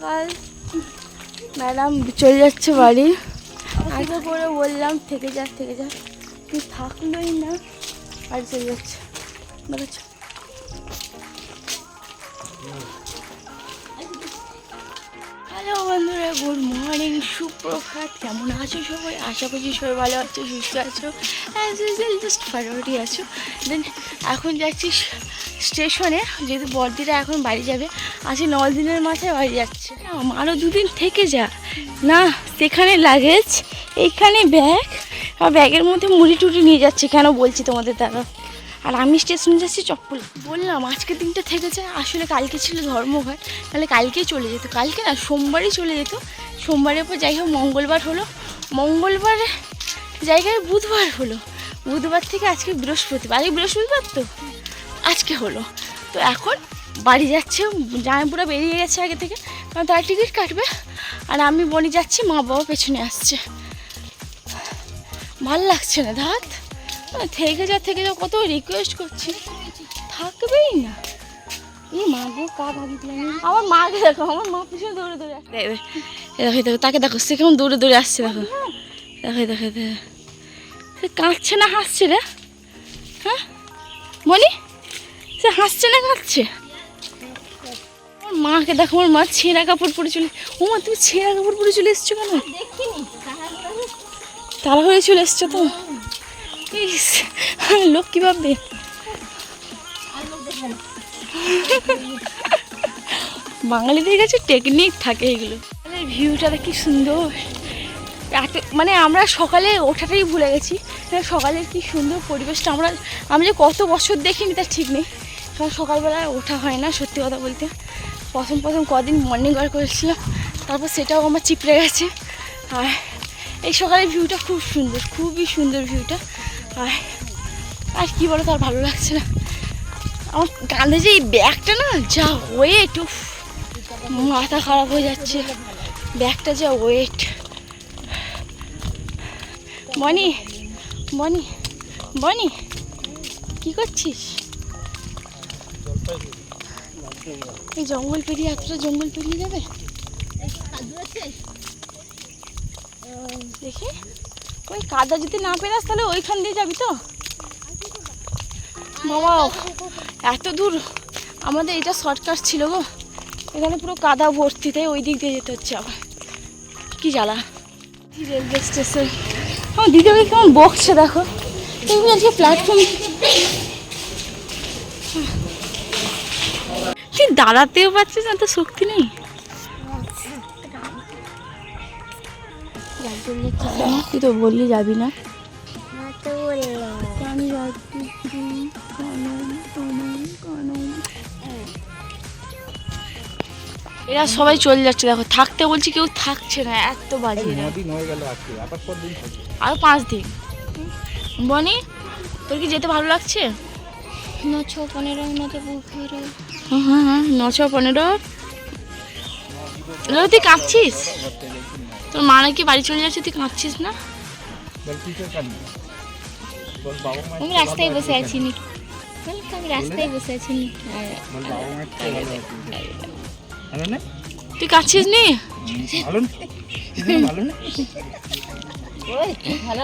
সকাল ম্যাডাম চলে যাচ্ছে বাড়ি। আগে করে বললাম থেকে যা থেকে যা। তুই থাকলোই না বাড়ি চলে যাচ্ছে। গুড মর্নিং, সুপ্রভাত। কেমন আছো সবাই? আশা করছি সবাই ভালো আছো, সুস্থ আছো। অ্যাজ জাস্ট ফাটাফাটি আছো। দেন এখন যাচ্ছি স্টেশনে, যেহেতু বর্দিরা এখন বাড়ি যাবে। আজকে ন দিনের মাথায় বাড়ি যাচ্ছে। আরও দুদিন থেকে যা। না, সেখানে লাগেজ এইখানে ব্যাগ আর ব্যাগের মধ্যে মুড়ি টুড়ি নিয়ে যাচ্ছে। কেন বলছি তোমাদের দ্বারা আর আমি স্টেশনে যাচ্ছি চপ্পল। বললাম, আজকের দিনটা থেকে যায় আসলে কালকে ছিল ধর্মঘট তাহলে কালকেই চলে যেত, কালকে না, সোমবারই চলে যেত। সোমবারের পর যাই হোক, মঙ্গলবার হলো। মঙ্গলবার জায়গায় বুধবার হলো। বুধবার থেকে আজকে বৃহস্পতিবার আজকে বৃহস্পতিবার তো? আজকে হলো। তো এখন বাড়ি যাচ্ছে, জামাইপুরা বেরিয়ে গেছে আগে থেকে, কারণ তার টিকিট কাটবে। আর আমি বনি যাচ্ছি, মা বাবা পেছনে আসছে। ভালো লাগছে না, ধাত। থেকে যা থেকে যা কত রিকোয়েস্ট করছি। থাকবেই না। আমার মাকে দেখো আমার মা পিছনে দৌড়ে দৌড়ে দেখো দেখো তাকে দেখো সে কেমন দৌড়ে দৌড়ে আসছে দেখো। দেখো দেখো সে কাঁদছে না হাসছে রে। হ্যাঁ? মনি সে হাসছে না কাঁদছে? আমার মাকে দেখো আমার মা ছেঁড়া কাপড় পরে চলে ও মা তুমি ছেঁড়া কাপড় পরে চলে এসছো কেন? তারা হয়ে চলে এসছো তো? ইস, লোক কি ভাববে বাঙালিদের কাছে টেকনিক থাকে এগুলো। ভিউটা কি সুন্দর। এত মানে আমরা সকালে ওঠাটাই ভুলে গেছি। মানে সকালের কি সুন্দর পরিবেশটা। আমরা আমি যে কত বছর দেখিনি তার ঠিক নেই। কারণ সকালবেলায় ওঠা হয় না সত্যি কথা বলতে। প্রথম প্রথম কদিন মর্নিং ওয়াক করেছিলাম। তারপর সেটাও আমার চিপড়ে গেছে। আর এই সকালের ভিউটা খুব সুন্দর খুবই সুন্দর ভিউটা আর কী বলো, তার ভালো লাগছে না। আমার কাঁধে যে এই ব্যাগটা না, যা ওয়েট উফ, মাথা খারাপ হয়ে যাচ্ছে। ব্যাগটা যা ওয়েট বনি বনি বনি কি করছিস? এই জঙ্গল পেরিয়ে এতটা জঙ্গল পেরিয়ে যাবে? দেখি। ওই কাদা যদি না পেরাস তাহলে ওইখান দিয়ে যাবি তো? বাবা এত দূর আমাদের এটা শর্টকাট ছিল গো। এখানে পুরো কাদা ভর্তি, তাই ওই দিক দিয়ে যেতে হচ্ছে আবার। কি জ্বালা। Railway station. আমার দিদিভাই কেমন বকছে দেখো। তুমি আজকে প্ল্যাটফর্ম তুই দাঁড়াতেও পারছিস না তো শক্তি নেই। তুই তো বললি যাবি না। আমি এরা সবাই চলে যাচ্ছে দেখো থাকতে বলছি কেউ থাকছে না এত বাজে আরও পাঁচ দিন। বনি তোর কি যেতে ভালো লাগছে? নশো পনেরো হ্যাঁ হ্যাঁ নশো পনেরো। তুই কাঁদছিস তোর মা নাকি বাড়ি চলে যাচ্ছে? তুই কাঁদছিস না? আমি রাস্তায় বসে আছি, নি আমি রাস্তায় বসে আছি, নি তুই কাঁদছিস নি? ভালো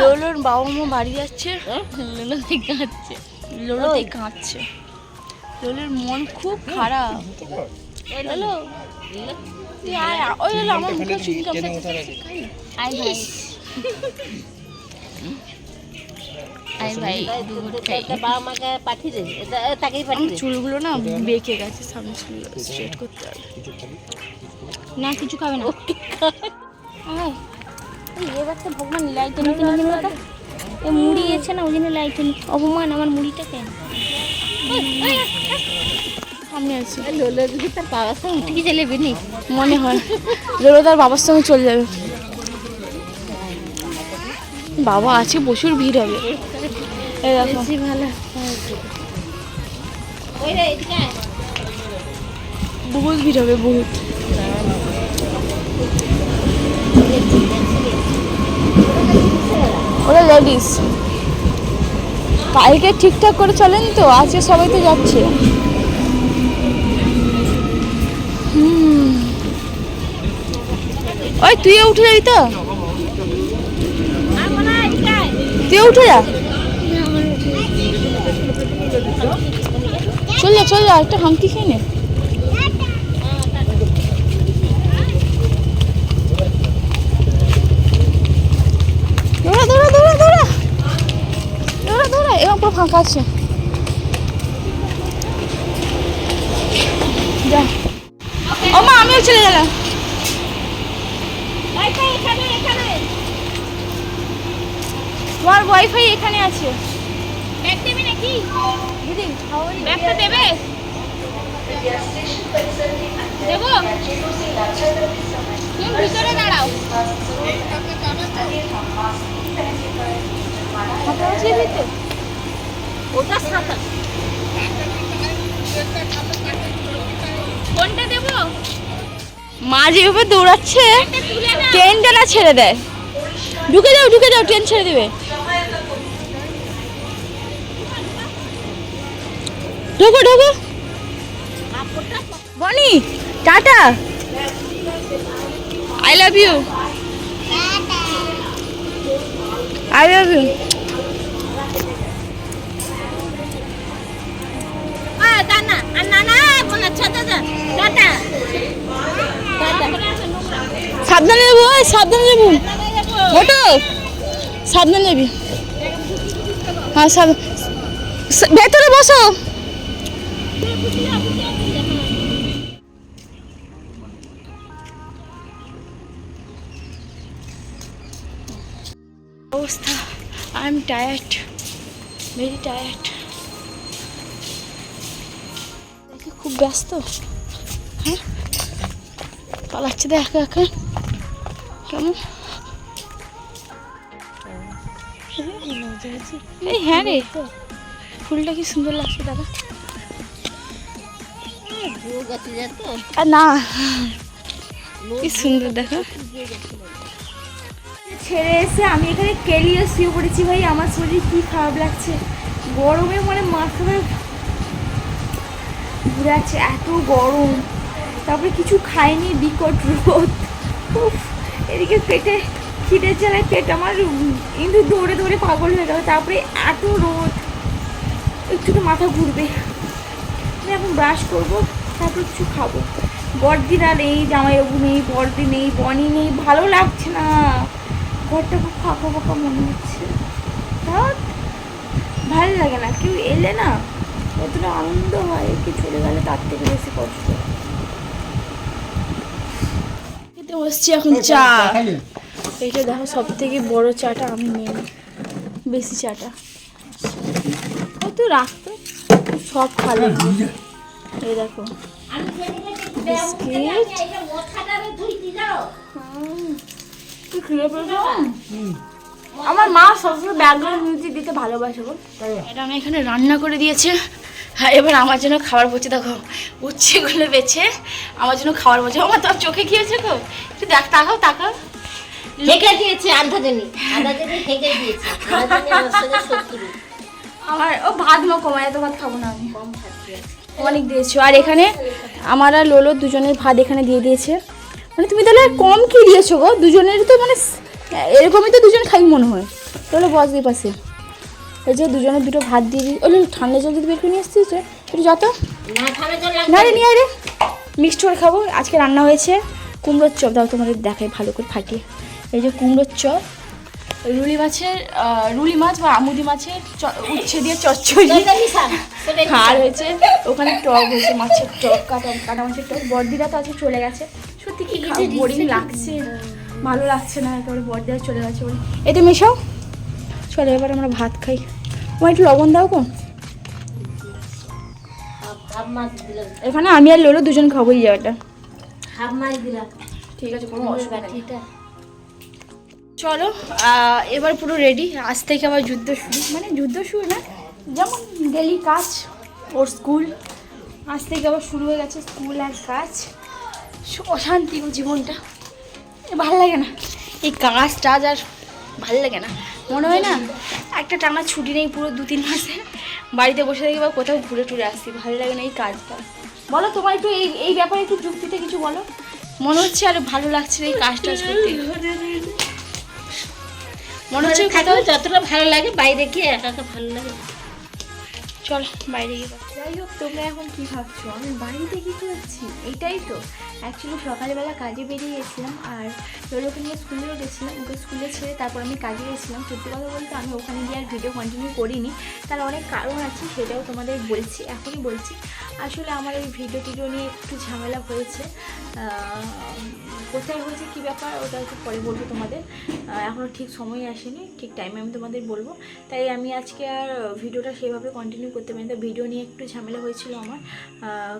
লোলোর বাবা মা বাড়ি যাচ্ছে। লোলো থেকে কাঁদছে। লোলোতেই কাঁদছে। লোলোর মন খুব খারাপ। লোলো ওই লোলো আমার মুখে চুলগুলো না বেঁকে গেছে সামনে চুলগুলো স্ট্রেট করতে হবে। না কিছু খাবে না। ভগবান লাইট এ মুড়ি এসে না ওই জন্য লাইট অপমান আমার মুড়িটা কেন সামনে আছে। লোলো যদি তার বাবার সঙ্গে উঠে চলে বেনি? মনে হয়। লোলো তার বাবার সঙ্গে চলে যাবে। বাবা আছে প্রচুর ভিড় হবে। বেশি ভালো। বহুত ভিড় হবে বহুত। ওরা লেডিস কালকে ঠিকঠাক করে চলেন তো আজকে সবাই তো যাচ্ছে। ওই তুইও উঠে যাবি তো? তুইও উঠে যা। চল যা চল যা একটা হামকি খেয়ে নে। ফাঁকা আছে। যা। আমিও চলে গেলাম। তোমার ওয়াইফাই এখানে আছে। ব্যাগ দেবে নাকি? দিদি ব্যাগটা দেবে? দেবো? তুমি ভিতরে দাঁড়াও। হাতে আছে ভিতরে ওটা সাঁতার। কোনটা দেবো? মা যেভাবে দৌড়াচ্ছে ট্রেনটা না ছেড়ে দেয়। ঢুকে যাও ঢুকে যাও ট্রেন ছেড়ে দেবে। ঢোকো ঢোকো। Boni tata. I love you I love you. সাবধানে যাব সাবধানে যাব ওটো সাবধানে যাবি হ্যাঁ ভেতরে বসো। অবস্থা I am tired very tired দেখি খুব ব্যস্ত। হ্যাঁ? পালাচ্ছে একা একা। কেমন? হ্যাঁ রে, ফুলটা কি সুন্দর লাগছে, দাদা? ছেড়ে এসে আমি এখানে কেলিয়ে শুয়ে পড়েছি ভাই, আমার শরীর কি খারাপ লাগছে? গরমে মানে মাথা ঘুরে আছে, এত গরম। তারপরে কিছু খাইনি, বিকট রোদ। এদিকে পেটে খিদে চালায় পেট আমার কিন্তু দৌড়ে দৌড়ে পাগল হয়ে গেল। তারপরে এত রোদ, একটু মাথা ঘুরবে। আমি এখন ব্রাশ করব। তারপর কিছু খাব। বড়দিরা নেই জামাইবাবু নেই বড়দি নেই বনি নেই ভালো লাগছে না। ঘরটা খুব ফাঁকা ফাঁকা মনে হচ্ছে। ভালো লাগে না কেউ এলে না কতটা আনন্দ হয় কেউ চলে গেলে তার থেকে বেশি কষ্ট। খেতে বসছি এখন চা। এইটা দেখো সব থেকে বড় চাটা আমি নিয়ে বেশি চাটা। তো রাখতো সব খালে এই দেখো। আমার মা সবসময় ব্যাকগ্রাউন্ড মিউজিক দিতে ভালোবাসে গো। এটা আমি এখানে রান্না করে দিয়েছে। হ্যাঁ এবার আমার জন্য খাবার পড়ছে দেখো উচ্ছেগুলো বেছে আমার জন্য খাবার পড়ছে আমার তোর চোখে কি হয়েছে গো? একটু দেখ তাকাও তাকাও। হেঁকে দিয়েছে আন্ধাজনি আন্ধাজনি দিয়েছে আমার ও ভাত মা কমায় ভাত খাব না আমি। কম খাচ্ছি অনেক দিয়েছ। আর এখানে আমার আর লোলো দুজনের ভাত এখানে দিয়ে দিয়েছে। মানে তুমি তাহলে কম কি দিয়েছ গো? দুজনের তো মানে এরকমই তো দুজন খাই মনে হয়। তাহলে বস দিয়ে পাশে। এই যে দুজনের দুটো ভাত দিয়ে দিই। ওলে ঠান্ডা জল যদি বের করে নিয়ে আসছিস একটু যত না রে, নিয়ে রে। মিক্সড করে খাব। আজকে রান্না হয়েছে কুমড়োর চপ। দাও তোমাদের দেখাই ভালো করে ফাটিয়ে। এই যে কুমড়োর চপ। রুলি মাছের রুলি মাছ বা আমুদি মাছের উচ্ছে দিয়ে চচ্চড়ি। আর হয়েছে ওখানে টক হয়েছে মাছের টক কাটা কাটা মাছের টক। বর্দিরা তো আজকে চলে গেছে। সত্যি কি বোরিং লাগছে। ভালো লাগছে না একেবারে বর্দিরা চলে গেছে বলে। এতে মেশাও চলে এবার আমরা ভাত খাই। ও একটু লবণ দাও দিলাম। এখানে আমি আর লোলো দুজন খাব এই জায়গাটা। হাফ মাছ দিলাম। ঠিক আছে কোনো অসুবিধা চলো এবার পুরো রেডি আজ থেকে আবার যুদ্ধ শুরু। মানে যুদ্ধ শুরু না, যেমন ডেলি কাজ, ওর স্কুল আজ থেকে আবার শুরু হয়ে গেছে স্কুল আর কাজ। অশান্তি ও জীবনটা। ভালো লাগে না। এই কাজ টাজ আর ভালো লাগে না। মনে হয় না, একটা টানা ছুটি নেই পুরো দু তিন মাসে। বাড়িতে বসে থাকি বা কোথাও ঘুরে টুরে আসছি। ভালো লাগে না এই কাজটা। বলো, তোমার একটু এই এই ব্যাপারে একটু যুক্তিতে কিছু বলো। মনে হচ্ছে আর ভালো লাগছে এই কাজ টাজ করতে। মনে হচ্ছে যতটা ভালো লাগে বাইরে গিয়ে একা একা ভালো লাগে। চল বাইরে গিয়ে যাই হোক তোমরা এখন কি ভাবছ? আমি বাড়িতে কি করছি? এটাই তো। অ্যাকচুয়ালি সকালবেলা কাজে বেরিয়ে গেছিলাম আর লোলোকে নিয়ে স্কুলেও গেছিলাম। ওকে স্কুলে ছেড়ে তারপর আমি কাজে গেছিলাম। সত্যি কথা বলতে, আমি ওখানে গিয়ে আর ভিডিও কন্টিনিউ করিনি। তার অনেক কারণ আছে, সেটাও তোমাদের বলছি, এখনই বলছি। আসলে আমার ওই ভিডিও টিডিও নিয়ে একটু ঝামেলা হয়েছে। কোথায় হয়েছে, কী ব্যাপার, ওটা একটু পরে বলব তোমাদের। এখনও ঠিক সময় আসেনি, ঠিক টাইমে আমি তোমাদের বলব। তাই আমি আজকে আর ভিডিওটা সেভাবে কন্টিনিউ করতে পারি তো ভিডিও নিয়ে একটু ঝামেলা হয়েছিল আমার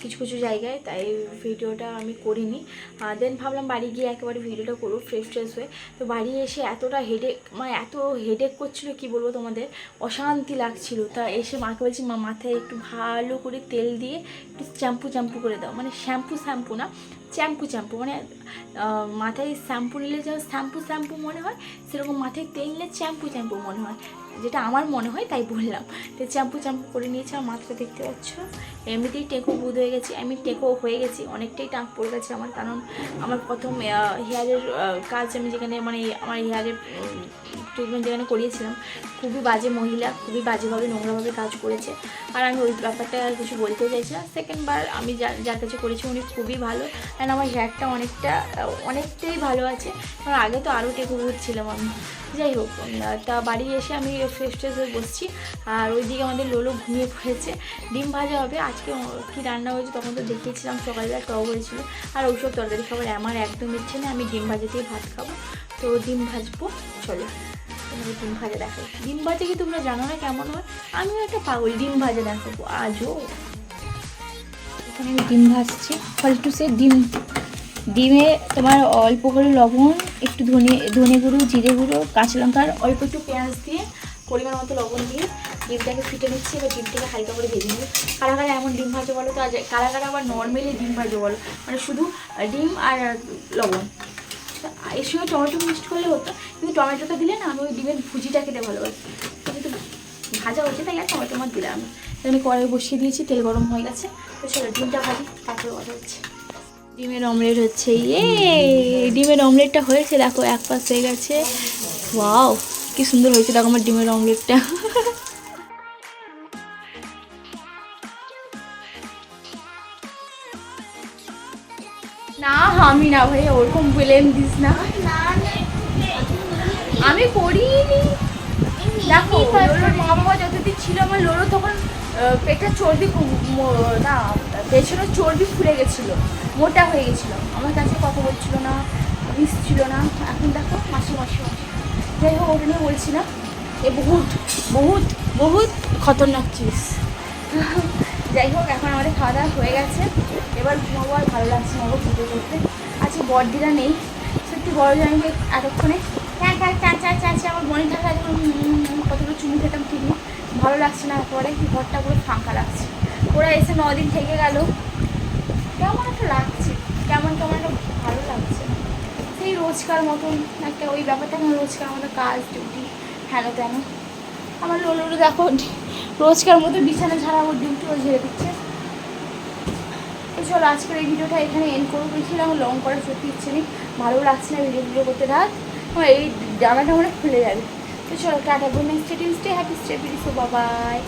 কিছু কিছু জায়গায়, তাই ভিডিওটা আমি করিনি। দেন ভাবলাম বাড়ি গিয়ে একেবারে ভিডিওটা করব ফ্রেশ ফ্রেশ হয়ে। তো বাড়ি এসে এতটা হেডেক মানে এত হেডেক করছিল, কি বলব তোমাদের? অশান্তি লাগছিল। তা এসে মাকে বলছি, মা, মাথায় একটু ভালো করে তেল দিয়ে একটু শ্যাম্পু চ্যাম্পু করে দাও। মানে শ্যাম্পু শ্যাম্পু না চ্যাম্পু চ্যাম্পু মানে মাথায় শ্যাম্পু নিলে যেমন শ্যাম্পু শ্যাম্পু মনে হয়, সেরকম মাথায় তেল নিলে চ্যাম্পু চ্যাম্পু মনে হয়। যেটা আমার মনে হয়, তাই বললাম। তো চ্যাম্পু চ্যাম্পু করে নিয়েছি আমার মাথাটা দেখতে পাচ্ছ? এমনিতেই টেকো বুধ হয়ে গেছি। আমি টেকো হয়ে গেছি, অনেকটাই টাক পড়ে গেছে আমার, কারণ আমার প্রথম হেয়ারের কাজ আমি যেখানে মানে আমার হেয়ারের ট্রিটমেন্ট যেখানে করিয়েছিলাম। খুবই বাজে মহিলা, খুবই বাজেভাবে, নোংরাভাবে কাজ করেছে। আর আমি ওই ব্যাপারটা আর কিছু বলতে চাইছি না। সেকেন্ড বার আমি যার যার কাছে করেছি উনি খুবই ভালো। অ্যান্ড আমার হেয়ারটা অনেকটা, অনেকটাই ভালো আছে। কারণ আগে তো আরও টেকো ছিলাম আমি। যাই হোক তা বাড়ি এসে আমি ফ্রেশ ট্রেশ হয়ে বসছি। আর ওইদিকে আমাদের লোলো ঘুমিয়ে পড়েছে। ডিম ভাজা হবে। আজকে কী রান্না হয়েছে তখন তো দেখিয়েছিলাম। সকালবেলা টক হয়েছিল। আর ওইসব তরকারি খাবার আমার একদম ইচ্ছে না আমি ডিম ভাজাতেই ভাত খাব। তো ডিম ভাজবো। চলো। তোমাকে ডিম ভাজা দেখাই ডিম ভাজা কি তোমরা জানো না কেমন হয়? আমিও একটা পাগল, ডিম ভাজা দেখাবো আজও। এখানে ডিম ভাজছি। ফলটু সে ডিম। ডিমে তোমার অল্প করে লবণ, একটু ধনে ধনে গুঁড়ো, জিরে গুঁড়ো, কাঁচা লঙ্কা, আর অল্প একটু পেঁয়াজ দিয়ে পরিমাণ মতো লবণ দিয়ে ডিমটাকে ফিটে নিচ্ছি। এবার ডিমটাকে হালকা করে ভেজে নিই। কারা কারা এমন ডিম ভাজা বলো তো? আজ কারা কারা আবার নর্মালি ডিম ভাজা বলো? মানে শুধু ডিম আর লবণ। এর সঙ্গে টমেটো মিক্সড করলে হতো, কিন্তু টমেটোটা দিলে না আমি ওই ডিমের ভুজিটা খেতে ভালোবাসি। কিন্তু ভাজা হচ্ছে তাই আর টমেটো মাছ দিলাম আমি কড়াই বসিয়ে দিয়েছি, তেল গরম হয়ে গেছে। তো সেটা ডিমটা ভাজি, তারপরে কথা হচ্ছে। ডিমের অমলেট হচ্ছে ইয়ে! ডিমের অমলেটটা হয়েছে, দেখো, এক পাশ হয়ে গেছে। ওয়াও, কি সুন্দর হয়েছে, দেখো আমার ডিমের অমলেটটা। আমি না ভাই, ওরকম ব্লেম দিস না। আমি করিনি দেখো মা বাবা যতদিন ছিল আমার লোলো তখন পেটের চর্বি না, পেছনের চর্বি ফুলে গেছিল, মোটা হয়ে গেছিল। আমার কাছে কথা বলছিল না ছিল না। এখন দেখো, মাসি মাসি মাসি। যাই হোক, ওটা নিয়ে বলছিলাম এ বহুত বহুত বহুত খতরনাক চিজ যাই হোক, এখন আমাদের খাওয়া দাওয়া হয়ে গেছে। এবার ঘুমাবো আর ভালো লাগছে না পুজো করতে। আজকে বড়দিরা নেই। সত্যি বড় জামাইকে এতক্ষণে। হ্যাঁ হ্যাঁ চা চা চা চা, আমার মনে থাকা এখন কতগুলো চুমু খেতাম ঠিক ভালো লাগছে না পরে ঘরটা পুরো ফাঁকা লাগছে। ওরা এসে দিন থেকে গেল। কেমন একটা লাগছে, কেমন কেমন একটা ভালো লাগছে। সেই রোজকার মতন, একটা ওই ব্যাপারটা না, রোজকার মতো কাজ ডিউটি হ্যান তেন আমার লোলোরও দেখো, রোজকার মতো বিছানা ঝাড়া ওর ডিউটিও ঝেড়ে দিচ্ছে। চলো, আজকের এই ভিডিওটা এখানে এন্ড করব। আমার লং করার সত্যি ইচ্ছে নেই। ভালো লাগছে না ভিডিও ভিডিও করতে। থাক আমার এই জামাটা আমরা খুলে যাবে। তো চলো, tata good night stay stay happy stay so বাবাই